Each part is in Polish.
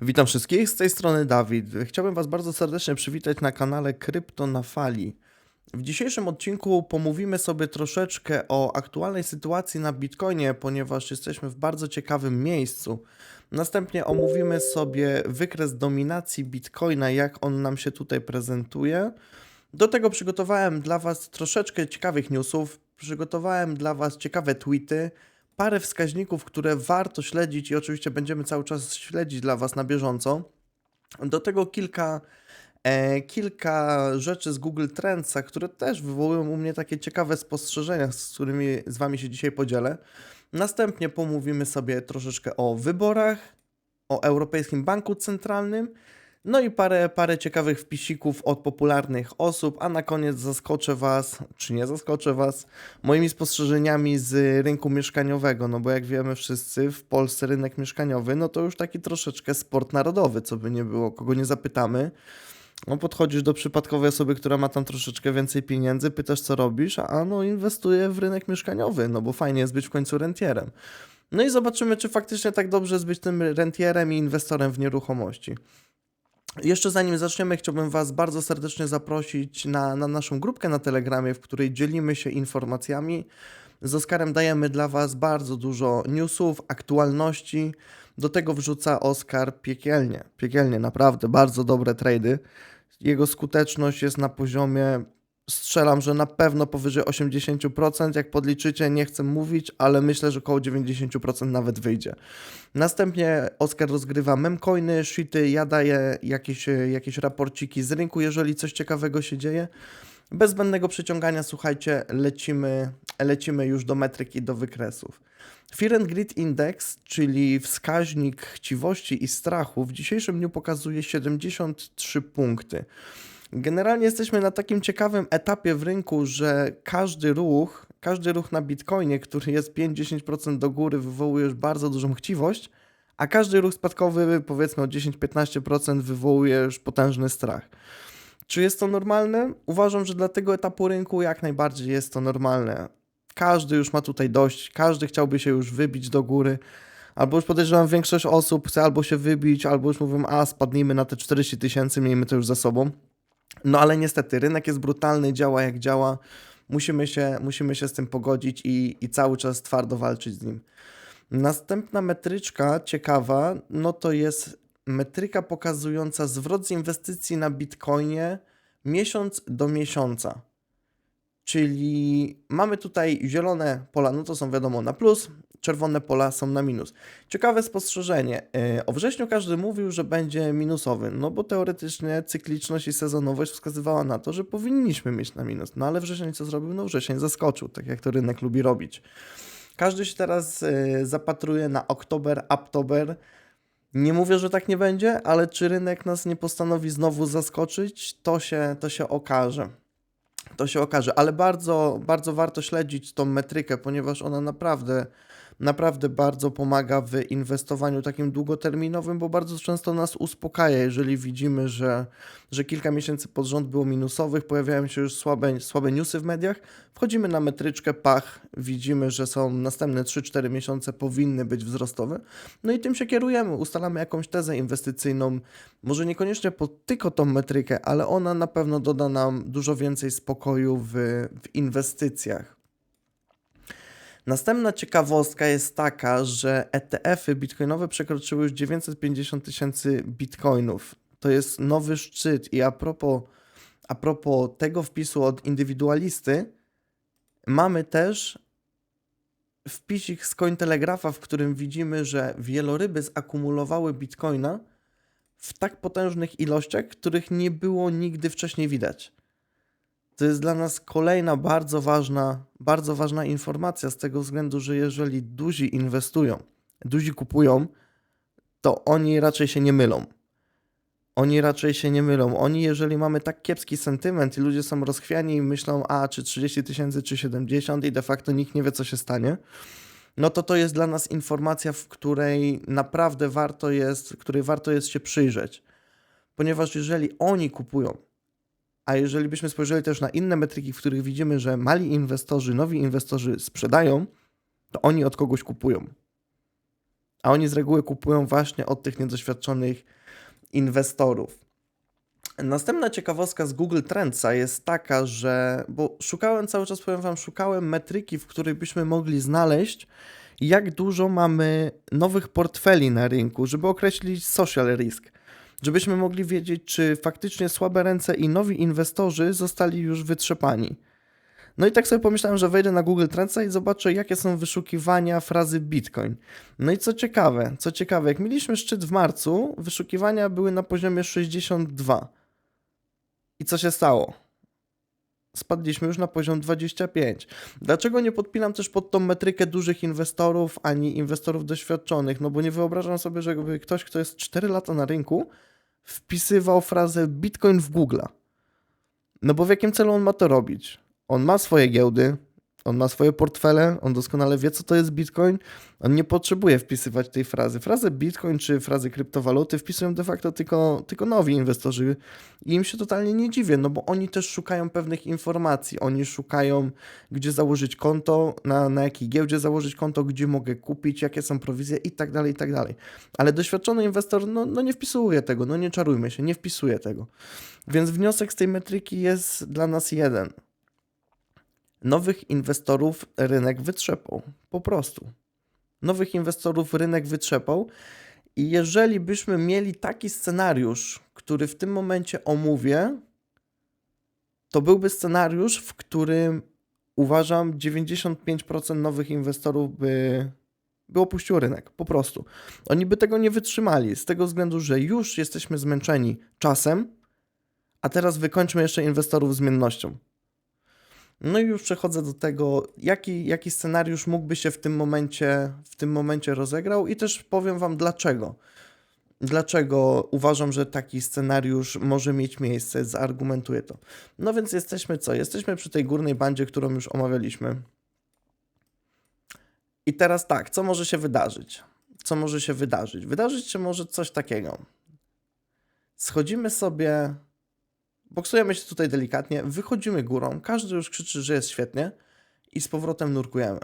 Witam wszystkich, z tej strony Dawid. Chciałbym Was bardzo serdecznie przywitać na kanale Krypto na Fali. W dzisiejszym odcinku pomówimy sobie troszeczkę o aktualnej sytuacji na Bitcoinie, ponieważ jesteśmy w bardzo ciekawym miejscu. Następnie omówimy sobie wykres dominacji Bitcoina, jak on nam się tutaj prezentuje. Do tego przygotowałem dla Was troszeczkę ciekawych newsów, przygotowałem dla Was ciekawe tweety, parę wskaźników, które warto śledzić i oczywiście będziemy cały czas śledzić dla Was na bieżąco. Do tego kilka, e, kilka rzeczy z Google Trendsa, które też wywołują u mnie takie ciekawe spostrzeżenia, z którymi z Wami się dzisiaj podzielę. Następnie pomówimy sobie troszeczkę o wyborach, o Europejskim Banku Centralnym, no i parę, parę ciekawych wpisików od popularnych osób, a na koniec zaskoczę Was, czy nie zaskoczę Was, moimi spostrzeżeniami z rynku mieszkaniowego, no bo jak wiemy wszyscy, w Polsce rynek mieszkaniowy, no to już taki troszeczkę sport narodowy, co by nie było, kogo nie zapytamy. No podchodzisz do przypadkowej osoby, która ma tam troszeczkę więcej pieniędzy, pytasz co robisz, a no inwestuję w rynek mieszkaniowy, no bo fajnie jest być w końcu rentierem. No i zobaczymy, czy faktycznie tak dobrze jest być tym rentierem i inwestorem w nieruchomości. Jeszcze zanim zaczniemy, chciałbym Was bardzo serdecznie zaprosić na, na naszą grupkę na Telegramie, w której dzielimy się informacjami. Z Oskarem dajemy dla Was bardzo dużo newsów, aktualności. Do tego wrzuca Oskar piekielnie. Piekielnie, naprawdę bardzo dobre trady. Jego skuteczność jest na poziomie, strzelam, że na pewno powyżej 80%. Jak podliczycie, nie chcę mówić, ale myślę, że około 90% nawet wyjdzie. Następnie Oskar rozgrywa memcoiny, shity, ja daję jakieś, jakieś raporciki z rynku, jeżeli coś ciekawego się dzieje. Bez zbędnego przyciągania, słuchajcie, lecimy, lecimy już do metryk i do wykresów. Fear and Greed Index, czyli wskaźnik chciwości i strachu, w dzisiejszym dniu pokazuje 73 punkty. Generalnie jesteśmy na takim ciekawym etapie w rynku, że każdy ruch, każdy ruch na Bitcoinie, który jest 5-10% do góry, wywołuje już bardzo dużą chciwość, a każdy ruch spadkowy, powiedzmy o 10-15%, wywołuje już potężny strach. Czy jest to normalne? Uważam, że dla tego etapu rynku jak najbardziej jest to normalne. Każdy już ma tutaj dość, każdy chciałby się już wybić do góry. Albo już podejrzewam, większość osób chce albo się wybić, albo już mówią, a spadnijmy na te 40 tysięcy, miejmy to już za sobą. No ale niestety, rynek jest brutalny, działa jak działa. Musimy się, musimy się z tym pogodzić i, i cały czas twardo walczyć z nim. Następna metryczka ciekawa, no to jest metryka pokazująca zwrot z inwestycji na Bitcoinie miesiąc do miesiąca. Czyli mamy tutaj zielone pola, no to są wiadomo na plus, czerwone pola są na minus. Ciekawe spostrzeżenie. E, O wrześniu każdy mówił, że będzie minusowy, no bo teoretycznie cykliczność i sezonowość wskazywała na to, że powinniśmy mieć na minus. No ale wrzesień co zrobił? No wrzesień zaskoczył, tak jak to rynek lubi robić. Każdy się teraz e, zapatruje na oktober, oktober. Nie mówię, że tak nie będzie, ale czy rynek nas nie postanowi znowu zaskoczyć, to się, to się okaże. To się okaże, ale bardzo, bardzo warto śledzić tą metrykę, ponieważ ona naprawdę, naprawdę bardzo pomaga w inwestowaniu takim długoterminowym, bo bardzo często nas uspokaja, jeżeli widzimy, że, że kilka miesięcy pod rząd było minusowych, pojawiają się już słabe, słabe newsy w mediach, wchodzimy na metryczkę pach, widzimy, że są następne 3-4 miesiące powinny być wzrostowe, no i tym się kierujemy, ustalamy jakąś tezę inwestycyjną, może niekoniecznie pod tylko tą metrykę, ale ona na pewno doda nam dużo więcej spokoju w, w inwestycjach. Następna ciekawostka jest taka, że ETF-y bitcoinowe przekroczyły już 950 tysięcy bitcoinów. To jest nowy szczyt i a propos, a propos tego wpisu od indywidualisty, mamy też wpisik z Cointelegrafa, w którym widzimy, że wieloryby zakumulowały bitcoina w tak potężnych ilościach, których nie było nigdy wcześniej widać. To jest dla nas kolejna bardzo ważna, bardzo ważna informacja z tego względu, że jeżeli duzi inwestują, duzi kupują, to oni raczej się nie mylą. Oni raczej się nie mylą. Oni, jeżeli mamy tak kiepski sentyment i ludzie są rozchwiani i myślą, a czy 30 tysięcy, czy 70 i de facto nikt nie wie, co się stanie, no to to jest dla nas informacja, w której naprawdę warto jest, której warto jest się przyjrzeć. Ponieważ jeżeli oni kupują, a jeżeli byśmy spojrzeli też na inne metryki, w których widzimy, że mali inwestorzy, nowi inwestorzy sprzedają, to oni od kogoś kupują. A oni z reguły kupują właśnie od tych niedoświadczonych inwestorów. Następna ciekawostka z Google Trendsa jest taka, że, bo szukałem cały czas, powiem Wam, szukałem metryki, w której byśmy mogli znaleźć, jak dużo mamy nowych portfeli na rynku, żeby określić social risk. Żebyśmy mogli wiedzieć, czy faktycznie słabe ręce i nowi inwestorzy zostali już wytrzepani. No i tak sobie pomyślałem, że wejdę na Google Trendsa i zobaczę, jakie są wyszukiwania frazy Bitcoin. No i co ciekawe, co ciekawe, jak mieliśmy szczyt w marcu, wyszukiwania były na poziomie 62. I co się stało? Spadliśmy już na poziom 25. Dlaczego nie podpinam też pod tą metrykę dużych inwestorów ani inwestorów doświadczonych? No bo nie wyobrażam sobie, żeby ktoś, kto jest 4 lata na rynku, wpisywał frazę Bitcoin w Google. No bo w jakim celu on ma to robić? On ma swoje giełdy, on ma swoje portfele, on doskonale wie, co to jest Bitcoin. On nie potrzebuje wpisywać tej frazy. Frazę Bitcoin czy frazy kryptowaluty wpisują de facto tylko, tylko nowi inwestorzy i im się totalnie nie dziwię, no bo oni też szukają pewnych informacji. Oni szukają, gdzie założyć konto, na, na jakiej giełdzie założyć konto, gdzie mogę kupić, jakie są prowizje i tak dalej, i tak dalej. Ale doświadczony inwestor, no, no nie wpisuje tego, no nie czarujmy się, nie wpisuje tego. Więc wniosek z tej metryki jest dla nas jeden – Nowych inwestorów rynek wytrzepał. Po prostu. Nowych inwestorów rynek wytrzepał. I jeżeli byśmy mieli taki scenariusz, który w tym momencie omówię, to byłby scenariusz, w którym uważam 95% nowych inwestorów by, by opuściło rynek. Po prostu. Oni by tego nie wytrzymali, z tego względu, że już jesteśmy zmęczeni czasem, a teraz wykończmy jeszcze inwestorów zmiennością. No i już przechodzę do tego, jaki, jaki scenariusz mógłby się w tym momencie, w tym momencie rozegrał i też powiem Wam dlaczego. Dlaczego uważam, że taki scenariusz może mieć miejsce, zaargumentuję to. No więc jesteśmy co? Jesteśmy przy tej górnej bandzie, którą już omawialiśmy. I teraz tak, co może się wydarzyć? Co może się wydarzyć? Wydarzyć się może coś takiego. Schodzimy sobie Boksujemy się tutaj delikatnie, wychodzimy górą, każdy już krzyczy, że jest świetnie i z powrotem nurkujemy.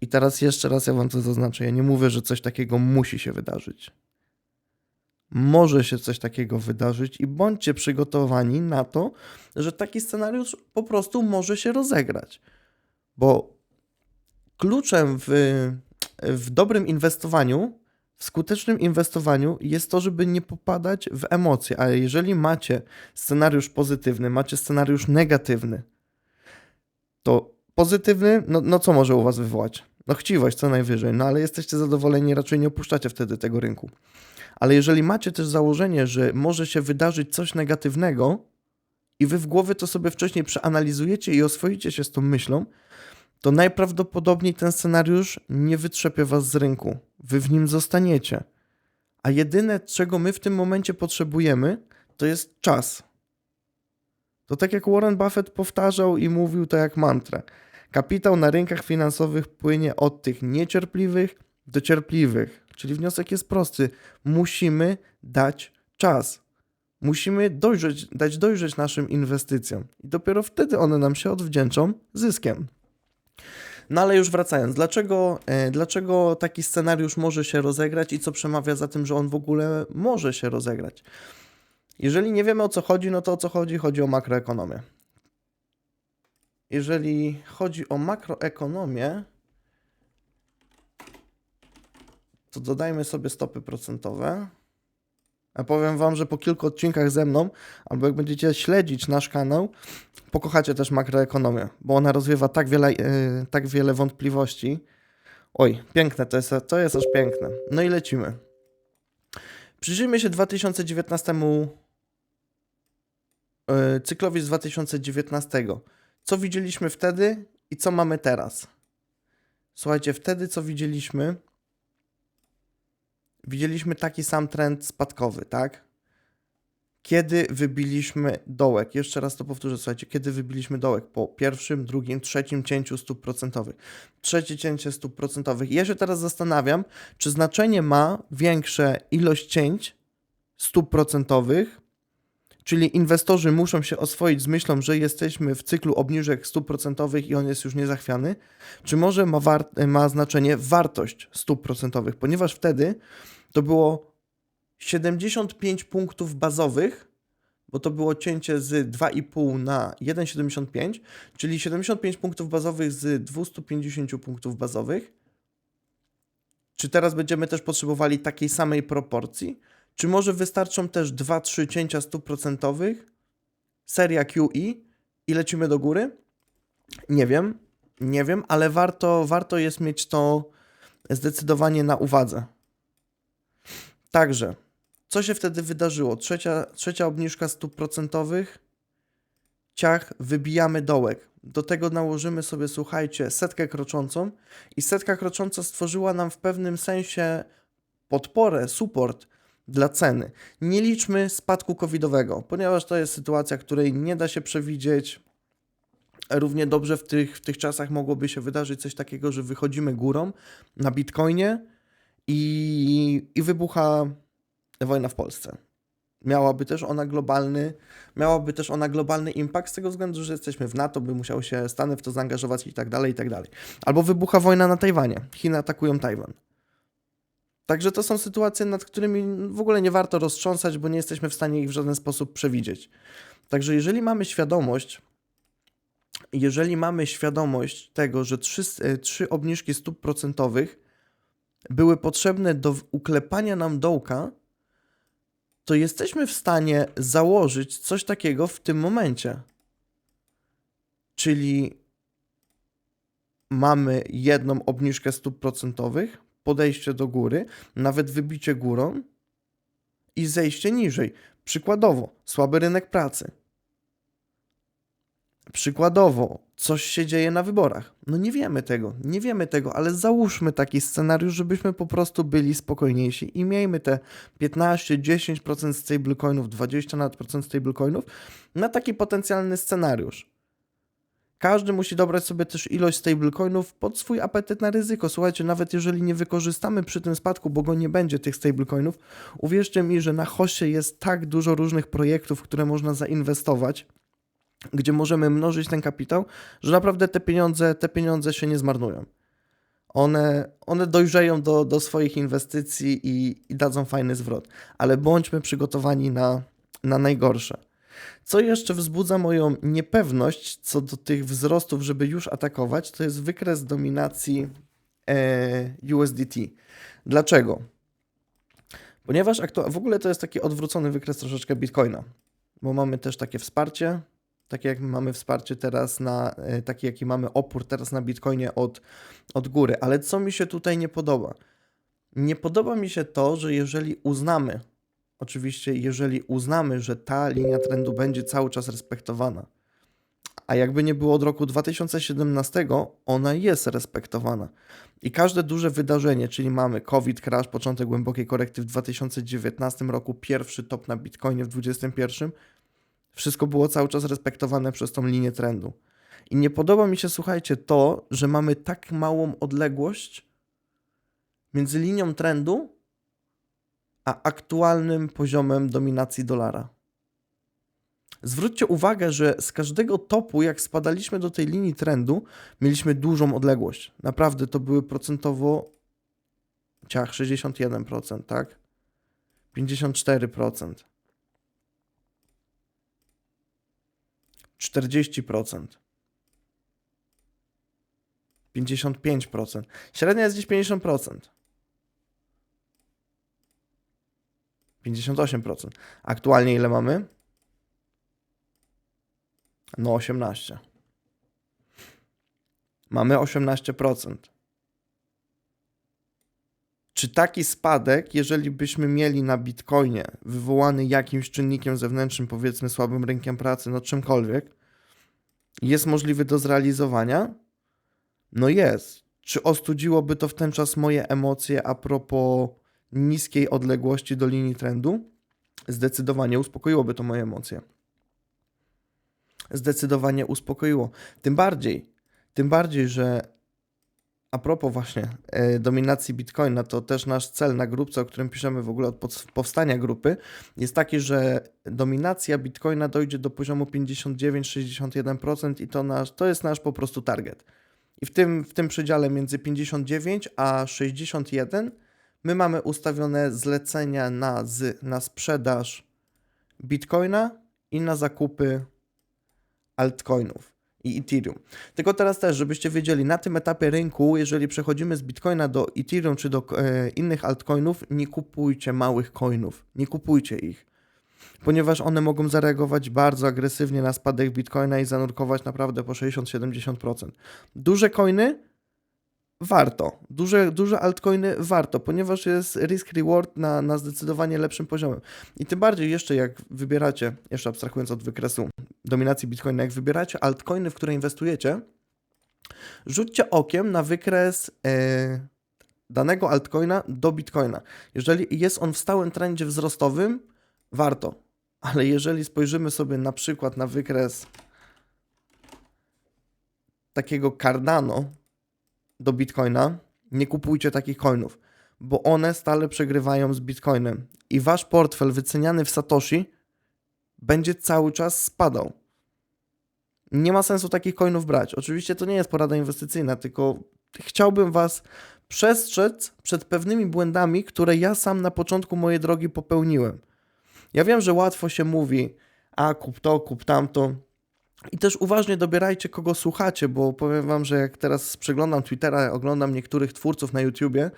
I teraz jeszcze raz ja wam to zaznaczę. Ja nie mówię, że coś takiego musi się wydarzyć. Może się coś takiego wydarzyć i bądźcie przygotowani na to, że taki scenariusz po prostu może się rozegrać. Bo kluczem w, w dobrym inwestowaniu w skutecznym inwestowaniu jest to, żeby nie popadać w emocje, ale jeżeli macie scenariusz pozytywny, macie scenariusz negatywny, to pozytywny, no, no co może u Was wywołać? No chciwość co najwyżej, no ale jesteście zadowoleni, raczej nie opuszczacie wtedy tego rynku. Ale jeżeli macie też założenie, że może się wydarzyć coś negatywnego i Wy w głowie to sobie wcześniej przeanalizujecie i oswoicie się z tą myślą, to najprawdopodobniej ten scenariusz nie wytrzepie was z rynku. Wy w nim zostaniecie. A jedyne, czego my w tym momencie potrzebujemy, to jest czas. To tak jak Warren Buffett powtarzał i mówił to jak mantrę. Kapitał na rynkach finansowych płynie od tych niecierpliwych do cierpliwych. Czyli wniosek jest prosty. Musimy dać czas. Musimy dojrzeć, dać dojrzeć naszym inwestycjom. I dopiero wtedy one nam się odwdzięczą zyskiem. No ale już wracając, dlaczego, e, dlaczego taki scenariusz może się rozegrać i co przemawia za tym, że on w ogóle może się rozegrać? Jeżeli nie wiemy o co chodzi, no to o co chodzi? Chodzi o makroekonomię. Jeżeli chodzi o makroekonomię, to dodajmy sobie stopy procentowe. Ja powiem Wam, że po kilku odcinkach ze mną, albo jak będziecie śledzić nasz kanał, pokochacie też makroekonomię, bo ona rozwiewa tak wiele, yy, tak wiele wątpliwości. Oj, piękne to jest, to jest aż piękne. No i lecimy. Przyjrzyjmy się 2019 yy, e, cyklowi z 2019. Co widzieliśmy wtedy i co mamy teraz? Słuchajcie, wtedy co widzieliśmy, widzieliśmy taki sam trend spadkowy, tak? Kiedy wybiliśmy dołek, jeszcze raz to powtórzę, słuchajcie, kiedy wybiliśmy dołek po pierwszym, drugim, trzecim cięciu stóp procentowych. Trzecie cięcie stóp procentowych. Ja się teraz zastanawiam, czy znaczenie ma większe ilość cięć stóp procentowych, Czyli inwestorzy muszą się oswoić z myślą, że jesteśmy w cyklu obniżek stóp procentowych i on jest już niezachwiany, czy może ma, ma znaczenie wartość stóp procentowych, ponieważ wtedy to było 75 punktów bazowych, bo to było cięcie z 2,5 na 1,75, czyli 75 punktów bazowych z 250 punktów bazowych. Czy teraz będziemy też potrzebowali takiej samej proporcji? Czy może wystarczą też 2-3 cięcia stóp procentowych, seria QE i lecimy do góry? Nie wiem, nie wiem, ale warto, warto jest mieć to zdecydowanie na uwadze. Także, co się wtedy wydarzyło? Trzecia, trzecia obniżka stóp procentowych, ciach, wybijamy dołek. Do tego nałożymy sobie, słuchajcie, setkę kroczącą i setka krocząca stworzyła nam w pewnym sensie podporę, support dla ceny. Nie liczmy spadku covidowego, ponieważ to jest sytuacja, której nie da się przewidzieć. Równie dobrze w tych, w tych czasach mogłoby się wydarzyć coś takiego, że wychodzimy górą na Bitcoinie i, i wybucha wojna w Polsce. Miałaby też ona globalny, miałaby też ona globalny impact z tego względu, że jesteśmy w NATO, by musiały się Stany w to zaangażować i tak dalej, i tak dalej. Albo wybucha wojna na Tajwanie. Chiny atakują Tajwan. Także to są sytuacje, nad którymi w ogóle nie warto roztrząsać, bo nie jesteśmy w stanie ich w żaden sposób przewidzieć. Także jeżeli mamy świadomość, jeżeli mamy świadomość tego, że trzy, e, trzy obniżki stóp procentowych były potrzebne do uklepania nam dołka, to jesteśmy w stanie założyć coś takiego w tym momencie. Czyli mamy jedną obniżkę stóp procentowych, podejście do góry, nawet wybicie górą i zejście niżej. Przykładowo, słaby rynek pracy. Przykładowo, coś się dzieje na wyborach. No nie wiemy tego, nie wiemy tego, ale załóżmy taki scenariusz, żebyśmy po prostu byli spokojniejsi i miejmy te 15-10% stablecoinów, 20 nawet procent stablecoinów na taki potencjalny scenariusz. Każdy musi dobrać sobie też ilość stablecoinów pod swój apetyt na ryzyko. Słuchajcie, nawet jeżeli nie wykorzystamy przy tym spadku, bo go nie będzie tych stablecoinów, uwierzcie mi, że na hoście jest tak dużo różnych projektów, które można zainwestować, gdzie możemy mnożyć ten kapitał, że naprawdę te pieniądze, te pieniądze się nie zmarnują. One, one dojrzeją do, do swoich inwestycji i, i dadzą fajny zwrot, ale bądźmy przygotowani na, na najgorsze. Co jeszcze wzbudza moją niepewność co do tych wzrostów, żeby już atakować, to jest wykres dominacji e, USDT. Dlaczego? Ponieważ w ogóle to jest taki odwrócony wykres troszeczkę Bitcoina, bo mamy też takie wsparcie, takie jak mamy wsparcie teraz na, e, taki jaki mamy opór teraz na Bitcoinie od, od góry. Ale co mi się tutaj nie podoba? Nie podoba mi się to, że jeżeli uznamy, oczywiście jeżeli uznamy, że ta linia trendu będzie cały czas respektowana, a jakby nie było od roku 2017, ona jest respektowana. I każde duże wydarzenie, czyli mamy COVID, crash, początek głębokiej korekty w 2019 roku, pierwszy top na Bitcoinie w 2021, wszystko było cały czas respektowane przez tą linię trendu. I nie podoba mi się, słuchajcie, to, że mamy tak małą odległość między linią trendu a aktualnym poziomem dominacji dolara. Zwróćcie uwagę, że z każdego topu, jak spadaliśmy do tej linii trendu, mieliśmy dużą odległość. Naprawdę to były procentowo ciach 61%, tak? 54%. 40%. 55%. Średnia jest dziś 50%. 58%. Aktualnie ile mamy? No 18. Mamy 18%. Czy taki spadek, jeżeli byśmy mieli na Bitcoinie wywołany jakimś czynnikiem zewnętrznym, powiedzmy słabym rynkiem pracy, no czymkolwiek, jest możliwy do zrealizowania? No jest. Czy ostudziłoby to w ten czas moje emocje a propos niskiej odległości do linii trendu? Zdecydowanie uspokoiłoby to moje emocje. Zdecydowanie uspokoiło. Tym bardziej, tym bardziej, że A propos właśnie e, dominacji Bitcoina, to też nasz cel na grupce, o którym piszemy w ogóle od powstania grupy, jest taki, że dominacja Bitcoina dojdzie do poziomu 59-61% i to, nasz, to jest nasz po prostu target. I w tym, w tym przedziale między 59 a 61 my mamy ustawione zlecenia na, z, na sprzedaż Bitcoina i na zakupy altcoinów i Ethereum. Tylko teraz też, żebyście wiedzieli, na tym etapie rynku, jeżeli przechodzimy z Bitcoina do Ethereum czy do e, innych altcoinów, nie kupujcie małych coinów, nie kupujcie ich, ponieważ one mogą zareagować bardzo agresywnie na spadek Bitcoina i zanurkować naprawdę po 60-70%. Duże coiny warto, duże, duże altcoiny warto, ponieważ jest risk-reward na, na zdecydowanie lepszym poziomem. I tym bardziej jeszcze jak wybieracie, jeszcze abstrahując od wykresu dominacji Bitcoina, jak wybieracie altcoiny, w które inwestujecie, rzućcie okiem na wykres e, danego altcoina do Bitcoina. Jeżeli jest on w stałym trendzie wzrostowym, warto. Ale jeżeli spojrzymy sobie na przykład na wykres takiego Cardano do Bitcoina, nie kupujcie takich coinów, bo one stale przegrywają z Bitcoinem i wasz portfel wyceniany w Satoshi będzie cały czas spadał. Nie ma sensu takich coinów brać. Oczywiście to nie jest porada inwestycyjna, tylko chciałbym was przestrzec przed pewnymi błędami, które ja sam na początku mojej drogi popełniłem. Ja wiem, że łatwo się mówi, a kup to, kup tamto. I też uważnie dobierajcie, kogo słuchacie, bo powiem wam, że jak teraz przeglądam Twittera, oglądam niektórych twórców na YouTubie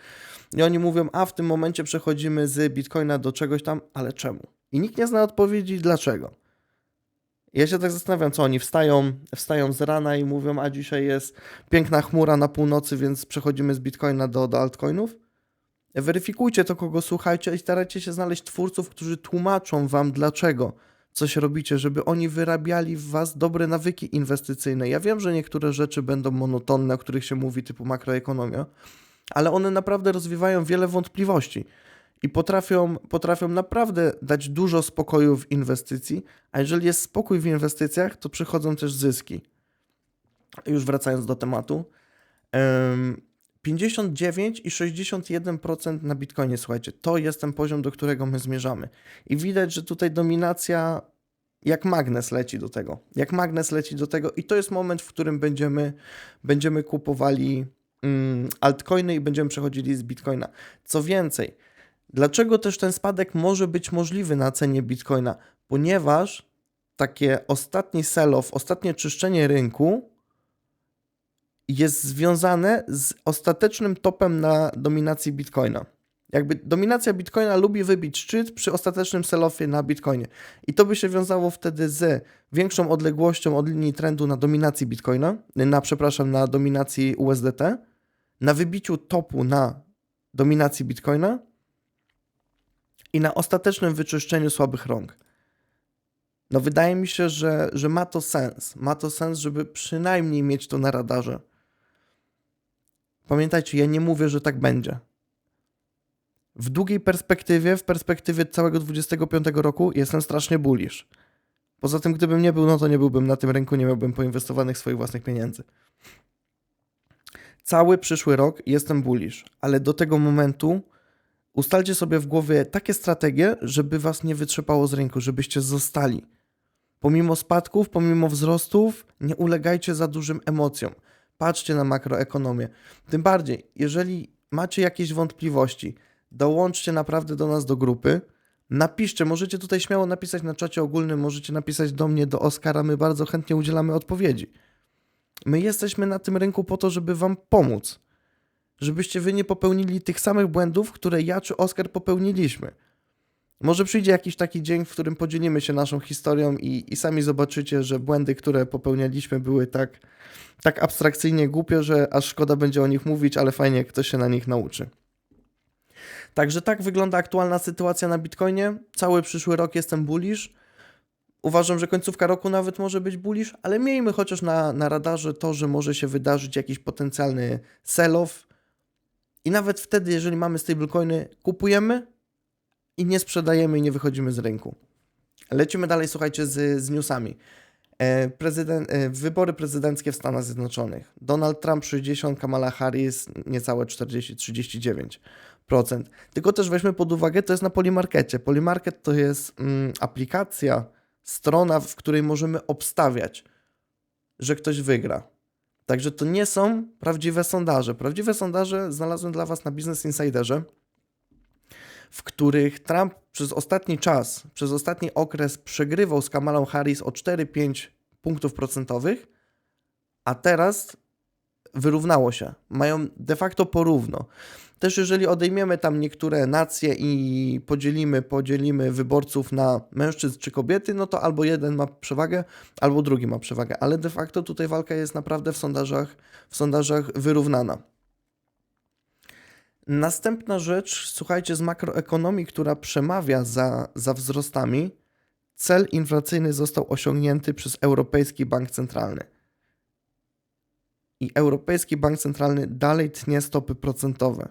i oni mówią, a w tym momencie przechodzimy z Bitcoina do czegoś tam, ale czemu? I nikt nie zna odpowiedzi, dlaczego. Ja się tak zastanawiam, co oni wstają, wstają z rana i mówią, a dzisiaj jest piękna chmura na północy, więc przechodzimy z Bitcoina do, do altcoinów. Weryfikujcie to, kogo słuchajcie i starajcie się znaleźć twórców, którzy tłumaczą wam, dlaczego coś robicie, żeby oni wyrabiali w was dobre nawyki inwestycyjne. Ja wiem, że niektóre rzeczy będą monotonne, o których się mówi, typu makroekonomia, ale one naprawdę rozwiewają wiele wątpliwości i potrafią, potrafią naprawdę dać dużo spokoju w inwestycji, a jeżeli jest spokój w inwestycjach, to przychodzą też zyski. Już wracając do tematu. em, 59 i 61% na Bitcoinie, słuchajcie, to jest ten poziom, do którego my zmierzamy. I widać, że tutaj dominacja jak magnes leci do tego. Jak magnes leci do tego i to jest moment, w którym będziemy, będziemy kupowali mm, altcoiny i będziemy przechodzili z Bitcoina. Co więcej, dlaczego też ten spadek może być możliwy na cenie Bitcoina? Ponieważ takie ostatni sell-off, ostatnie czyszczenie rynku jest związane z ostatecznym topem na dominacji Bitcoina. Jakby dominacja Bitcoina lubi wybić szczyt przy ostatecznym sell-offie na Bitcoinie. I to by się wiązało wtedy z większą odległością od linii trendu na dominacji Bitcoina, na przepraszam, na dominacji USDT, na wybiciu topu na dominacji Bitcoina i na ostatecznym wyczyszczeniu słabych rąk. No wydaje mi się, że, że ma to sens. Ma to sens, żeby przynajmniej mieć to na radarze. Pamiętajcie, ja nie mówię, że tak będzie. W długiej perspektywie, w perspektywie całego 25 roku jestem strasznie bullish. Poza tym, gdybym nie był, no to nie byłbym na tym rynku, nie miałbym poinwestowanych swoich własnych pieniędzy. Cały przyszły rok jestem bullish, ale do tego momentu ustalcie sobie w głowie takie strategie, żeby was nie wytrzepało z rynku, żebyście zostali. Pomimo spadków, pomimo wzrostów, nie ulegajcie za dużym emocjom. Patrzcie na makroekonomię. Tym bardziej, jeżeli macie jakieś wątpliwości, dołączcie naprawdę do nas do grupy. Napiszcie, możecie tutaj śmiało napisać na czacie ogólnym, możecie napisać do mnie, do Oskara, my bardzo chętnie udzielamy odpowiedzi. My jesteśmy na tym rynku po to, żeby wam pomóc. Żebyście wy nie popełnili tych samych błędów, które ja czy Oskar popełniliśmy. Może przyjdzie jakiś taki dzień, w którym podzielimy się naszą historią i, i sami zobaczycie, że błędy, które popełnialiśmy, były tak, tak abstrakcyjnie głupie, że aż szkoda będzie o nich mówić, ale fajnie, ktoś się na nich nauczy. Także tak wygląda aktualna sytuacja na Bitcoinie. Cały przyszły rok jestem bullish. Uważam, że końcówka roku nawet może być bullish, ale miejmy chociaż na, na radarze to, że może się wydarzyć jakiś potencjalny sell-off. I nawet wtedy, jeżeli mamy stablecoiny, kupujemy i nie sprzedajemy i nie wychodzimy z rynku. Lecimy dalej, słuchajcie, z, z newsami. E, e, wybory prezydenckie w Stanach Zjednoczonych. Donald Trump 60, Kamala Harris niecałe 40-39%. Tylko też weźmy pod uwagę, to jest na Polymarkecie. Polymarket to jest mm, aplikacja, strona, w której możemy obstawiać, że ktoś wygra. Także to nie są prawdziwe sondaże. Prawdziwe sondaże znalazłem dla Was na Business Insiderze, w których Trump przez ostatni czas, przez ostatni okres przegrywał z Kamalą Harris o 4-5 punktów procentowych, a teraz wyrównało się. Mają de facto porówno. Też jeżeli odejmiemy tam niektóre nacje i podzielimy, podzielimy wyborców na mężczyzn czy kobiety, no to albo jeden ma przewagę, albo drugi ma przewagę. Ale de facto tutaj walka jest naprawdę w sondażach, w sondażach wyrównana. Następna rzecz, słuchajcie, z makroekonomii, która przemawia za, za wzrostami, cel inflacyjny został osiągnięty przez Europejski Bank Centralny. I Europejski Bank Centralny dalej tnie stopy procentowe.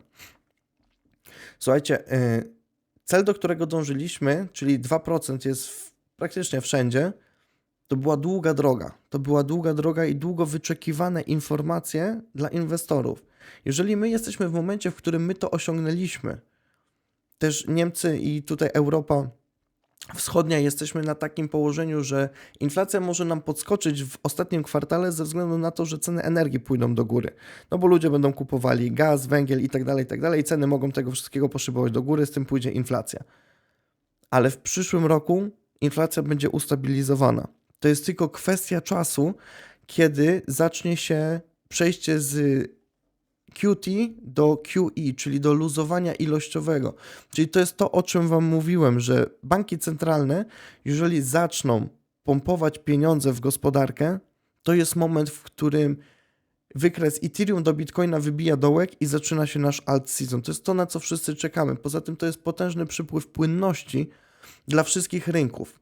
Słuchajcie, y, cel, do którego dążyliśmy, czyli 2% jest w, praktycznie wszędzie, to była długa droga. To była długa droga i długo wyczekiwane informacje dla inwestorów. Jeżeli my jesteśmy w momencie, w którym my to osiągnęliśmy, też Niemcy i tutaj Europa Wschodnia jesteśmy na takim położeniu, że inflacja może nam podskoczyć w ostatnim kwartale ze względu na to, że ceny energii pójdą do góry. No bo ludzie będą kupowali gaz, węgiel i tak dalej, i tak dalej. Ceny mogą tego wszystkiego poszybować do góry, z tym pójdzie inflacja. Ale w przyszłym roku inflacja będzie ustabilizowana. To jest tylko kwestia czasu, kiedy zacznie się przejście z QT do QE, czyli do luzowania ilościowego. Czyli to jest to, o czym Wam mówiłem, że banki centralne, jeżeli zaczną pompować pieniądze w gospodarkę, to jest moment, w którym wykres Ethereum do Bitcoina wybija dołek i zaczyna się nasz alt season. To jest to, na co wszyscy czekamy. Poza tym to jest potężny przypływ płynności dla wszystkich rynków.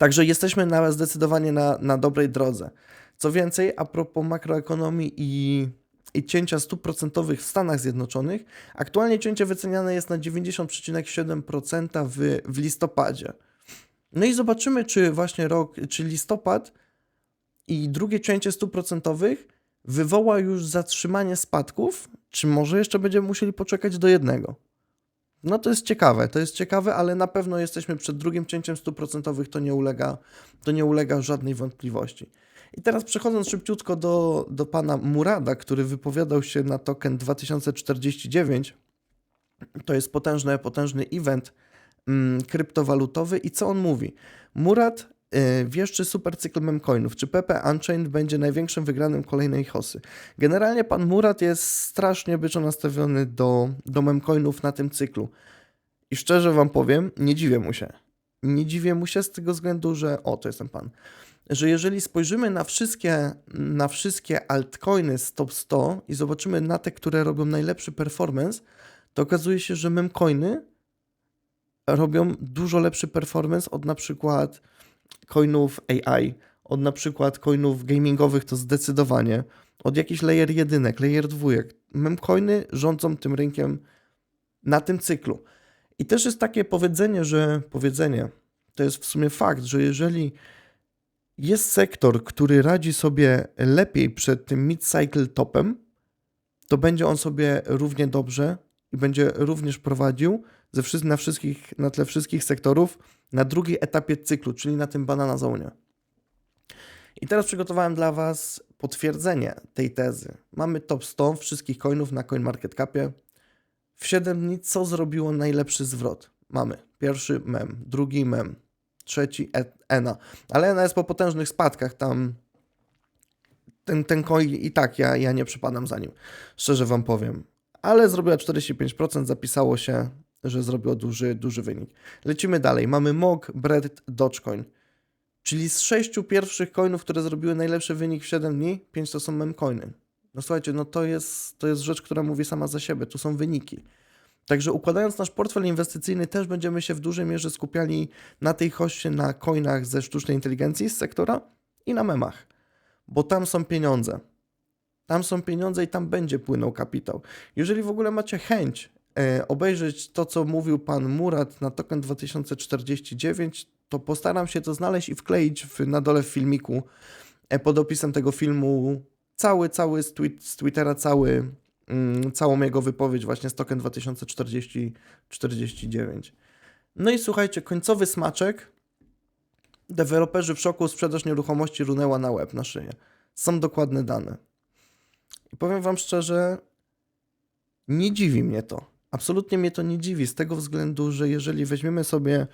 Także jesteśmy na, zdecydowanie na, na dobrej drodze. Co więcej, a propos makroekonomii i i cięcia stóp procentowych w Stanach Zjednoczonych, aktualnie cięcie wyceniane jest na 90,7% w, w listopadzie. No i zobaczymy, czy właśnie rok, czy listopad i drugie cięcie stóp procentowych wywoła już zatrzymanie spadków, czy może jeszcze będziemy musieli poczekać do jednego. No to jest ciekawe, to jest ciekawe, ale na pewno jesteśmy przed drugim cięciem stóp procentowych, to nie ulega, to nie ulega żadnej wątpliwości. I teraz przechodząc szybciutko do, do pana Murada, który wypowiadał się na token 2049, to jest potężny, potężny event mm, kryptowalutowy i co on mówi? Murad yy, wieszczy supercykl memcoinów. Czy PP Unchained będzie największym wygranym kolejnej hosy? Generalnie pan Murat jest strasznie byczo nastawiony do, do memcoinów na tym cyklu. I szczerze wam powiem, nie dziwię mu się. Nie dziwię mu się z tego względu, że o, to jest ten pan że jeżeli spojrzymy na wszystkie, na wszystkie altcoiny z top 100 i zobaczymy na te, które robią najlepszy performance, to okazuje się, że memcoiny robią dużo lepszy performance od na przykład coinów AI, od na przykład coinów gamingowych to zdecydowanie, od jakichś layer jedynek, layer dwójek. Memcoiny rządzą tym rynkiem na tym cyklu. I też jest takie powiedzenie, że powiedzenie, to jest w sumie fakt, że jeżeli jest sektor, który radzi sobie lepiej przed tym mid-cycle topem, to będzie on sobie równie dobrze i będzie również prowadził ze wszystkich, na, wszystkich, na tle wszystkich sektorów na drugiej etapie cyklu, czyli na tym banana zone. I teraz przygotowałem dla Was potwierdzenie tej tezy. Mamy top 100 wszystkich coinów na CoinMarketCapie. W 7 dni co zrobiło najlepszy zwrot? Mamy pierwszy mem, drugi mem, trzeci e, ENA. Ale ENA jest po potężnych spadkach, tam ten, ten coin i tak ja, ja nie przypadam za nim, szczerze wam powiem. Ale zrobiła 45%, zapisało się, że zrobiło duży, duży wynik. Lecimy dalej. Mamy MOG, BRED, Dogecoin. Czyli z sześciu pierwszych coinów, które zrobiły najlepszy wynik w 7 dni, 5 to są memcoiny. No słuchajcie, no to jest, to jest rzecz, która mówi sama za siebie. Tu są wyniki. Także układając nasz portfel inwestycyjny, też będziemy się w dużej mierze skupiali na tej hoście, na coinach ze sztucznej inteligencji z sektora i na memach, bo tam są pieniądze. Tam są pieniądze i tam będzie płynął kapitał. Jeżeli w ogóle macie chęć e, obejrzeć to, co mówił pan Murat na token 2049, to postaram się to znaleźć i wkleić w, na dole w filmiku e, pod opisem tego filmu cały, cały z, tweet, z Twittera, cały, mm, całą jego wypowiedź właśnie z Token 2040-49. No i słuchajcie, końcowy smaczek. Deweloperzy w szoku, sprzedaż nieruchomości runęła na łeb, na szyję. Są dokładne dane. I powiem wam szczerze, nie dziwi mnie to. Absolutnie mnie to nie dziwi, z tego względu, że jeżeli weźmiemy sobie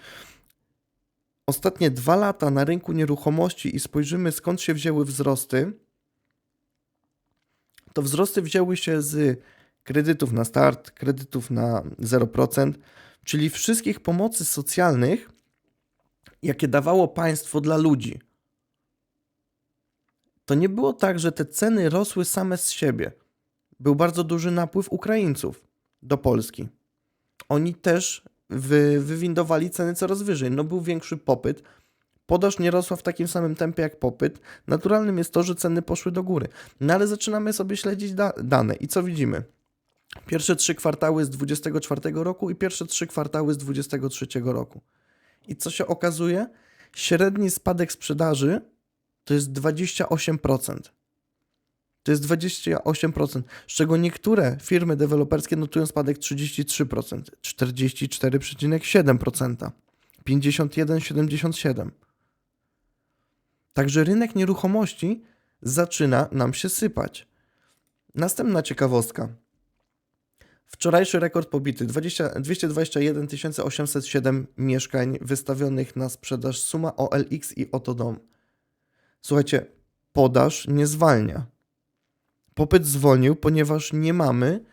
ostatnie dwa lata na rynku nieruchomości i spojrzymy skąd się wzięły wzrosty, to wzrosty wzięły się z kredytów na start, kredytów na 0%, czyli wszystkich pomocy socjalnych, jakie dawało państwo dla ludzi. To nie było tak, że te ceny rosły same z siebie. Był bardzo duży napływ Ukraińców do Polski. Oni też wy, wywindowali ceny coraz wyżej. No był większy popyt, podaż nie rosła w takim samym tempie jak popyt. Naturalnym jest to, że ceny poszły do góry. No ale zaczynamy sobie śledzić da dane i co widzimy? Pierwsze trzy kwartały z 24 roku i pierwsze trzy kwartały z 23 roku. I co się okazuje? Średni spadek sprzedaży to jest 28%. To jest 28%, z czego niektóre firmy deweloperskie notują spadek 33%, 44,7%, 51,77%. Także rynek nieruchomości zaczyna nam się sypać. Następna ciekawostka. Wczorajszy rekord pobity 20, 221 807 mieszkań wystawionych na sprzedaż suma OLX i Oto Dom. Słuchajcie, podaż nie zwalnia. Popyt zwolnił, ponieważ nie mamy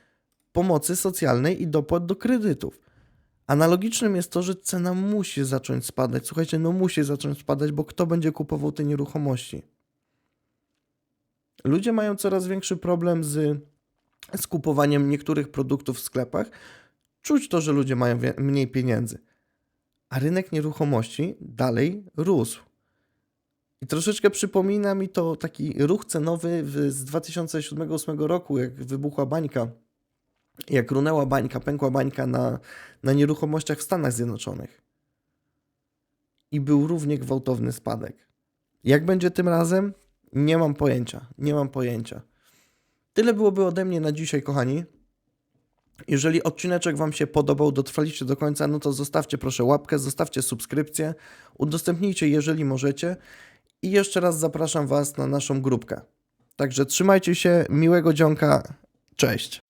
pomocy socjalnej i dopłat do kredytów. Analogicznym jest to, że cena musi zacząć spadać. Słuchajcie, no musi zacząć spadać, bo kto będzie kupował te nieruchomości? Ludzie mają coraz większy problem z, z kupowaniem niektórych produktów w sklepach. Czuć to, że ludzie mają mniej pieniędzy. A rynek nieruchomości dalej rósł. I troszeczkę przypomina mi to taki ruch cenowy z 2007-2008 roku, jak wybuchła bańka, jak runęła bańka, pękła bańka na, na nieruchomościach w Stanach Zjednoczonych. I był równie gwałtowny spadek. Jak będzie tym razem? Nie mam pojęcia. Nie mam pojęcia. Tyle byłoby ode mnie na dzisiaj, kochani. Jeżeli odcineczek Wam się podobał, dotrwaliście do końca, no to zostawcie proszę łapkę, zostawcie subskrypcję, udostępnijcie, jeżeli możecie. I jeszcze raz zapraszam Was na naszą grupkę. Także trzymajcie się, miłego dzionka, cześć.